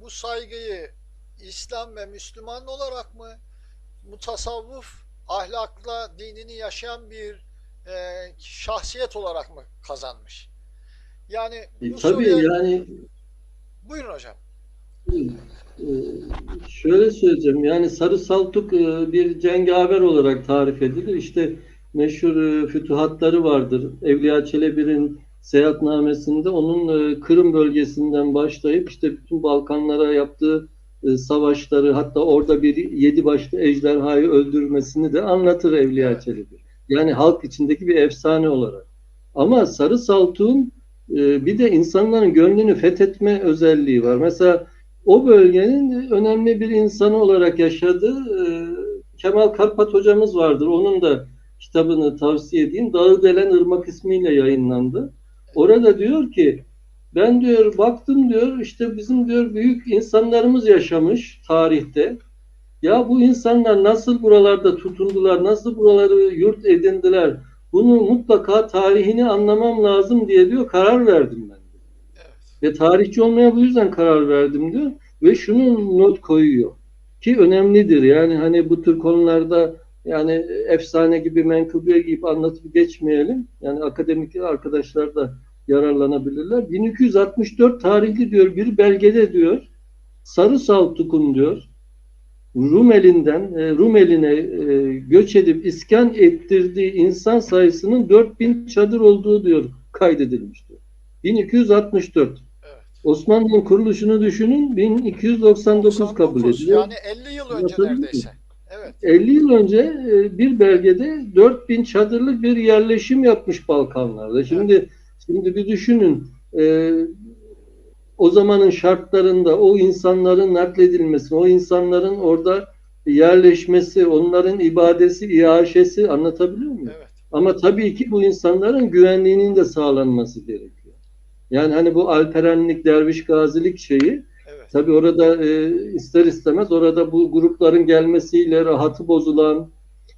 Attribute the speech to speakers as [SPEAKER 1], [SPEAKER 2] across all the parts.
[SPEAKER 1] bu saygıyı İslam ve Müslüman olarak mı mutasavvuf ahlakla dinini yaşayan bir e, şahsiyet olarak mı kazanmış? Yani
[SPEAKER 2] E,
[SPEAKER 1] bu
[SPEAKER 2] tabii
[SPEAKER 1] soruya
[SPEAKER 2] yani
[SPEAKER 1] buyurun hocam.
[SPEAKER 2] e, şöyle söyleyeceğim yani Sarı Saltuk e, bir cengaver olarak tarif edilir. İşte meşhur e, fütuhatları vardır. Evliya Çelebi'nin seyahatnamesinde onun e, Kırım bölgesinden başlayıp işte bütün Balkanlara yaptığı e, savaşları hatta orada bir yedi başlı ejderhayı öldürmesini de anlatır Evliya. Çelebi. Yani halk içindeki bir efsane olarak. Ama Sarı Saltuk'un e, bir de insanların gönlünü fethetme özelliği var. Mesela o bölgenin önemli bir insanı olarak yaşadığı Kemal Karpat hocamız vardır. Onun da kitabını tavsiye edeyim. Dağı Delen Irmak ismiyle yayınlandı. Orada diyor ki ben diyor baktım diyor işte bizim diyor büyük insanlarımız yaşamış tarihte. Ya bu insanlar nasıl buralarda tutundular, nasıl buraları yurt edindiler? Bunu mutlaka tarihini anlamam lazım diye diyor karar verdim ben.
[SPEAKER 1] Evet.
[SPEAKER 2] Ve tarihçi olmaya bu yüzden karar verdim diyor. Ve şunu not koyuyor. Ki önemlidir. Yani hani bu tür konularda yani efsane gibi menkıbe gibi anlatıp geçmeyelim. Yani akademik arkadaşlar da yararlanabilirler. 1264 tarihli diyor bir belgede diyor Sarı Saltuk'un diyor Rumeli'nden e, Rumeli'ne e, göç edip iskan ettirdiği insan sayısının 4000 çadır olduğu diyor kaydedilmiş diyor. 1264.
[SPEAKER 1] Evet.
[SPEAKER 2] Osmanlı'nın kuruluşunu düşünün 1299 kabul
[SPEAKER 1] 99,
[SPEAKER 2] ediliyor.
[SPEAKER 1] Yani 50 yıl önce neredeyse. Evet.
[SPEAKER 2] 50 yıl önce e, bir belgede 4000 çadırlık bir yerleşim yapmış Balkanlarda. Şimdi şimdi bir düşünün e, o zamanın şartlarında o insanların nakledilmesi, o insanların orada yerleşmesi, onların ibadesi, iaşesi anlatabiliyor muyum?
[SPEAKER 1] Evet.
[SPEAKER 2] Ama tabii ki bu insanların güvenliğinin de sağlanması gerekiyor. Yani hani bu alperenlik, derviş gazilik şeyi. Tabii orada e, ister istemez orada bu grupların gelmesiyle rahatı bozulan,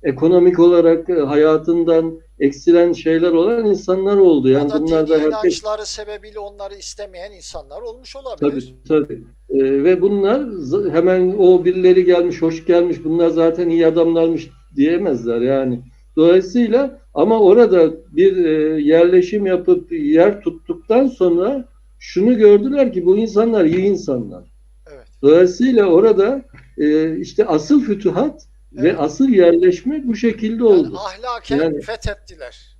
[SPEAKER 2] ekonomik olarak e, hayatından eksilen şeyler olan insanlar oldu.
[SPEAKER 1] Ya
[SPEAKER 2] Yani
[SPEAKER 1] da
[SPEAKER 2] bunlar da herkes
[SPEAKER 1] sebebiyle onları istemeyen insanlar olmuş
[SPEAKER 2] tabii
[SPEAKER 1] olabilir.
[SPEAKER 2] tabii. E, ve bunlar hemen o birileri gelmiş, hoş gelmiş, bunlar zaten iyi adamlarmış diyemezler yani. Dolayısıyla ama orada bir e, yerleşim yapıp yer tuttuktan sonra şunu gördüler ki bu insanlar iyi insanlar.
[SPEAKER 1] Evet.
[SPEAKER 2] Dolayısıyla orada e, işte asıl fütuhat ve
[SPEAKER 1] Evet.
[SPEAKER 2] asıl yerleşme bu şekilde
[SPEAKER 1] Yani
[SPEAKER 2] oldu.
[SPEAKER 1] ahlaken
[SPEAKER 2] Yani-
[SPEAKER 1] fethettiler.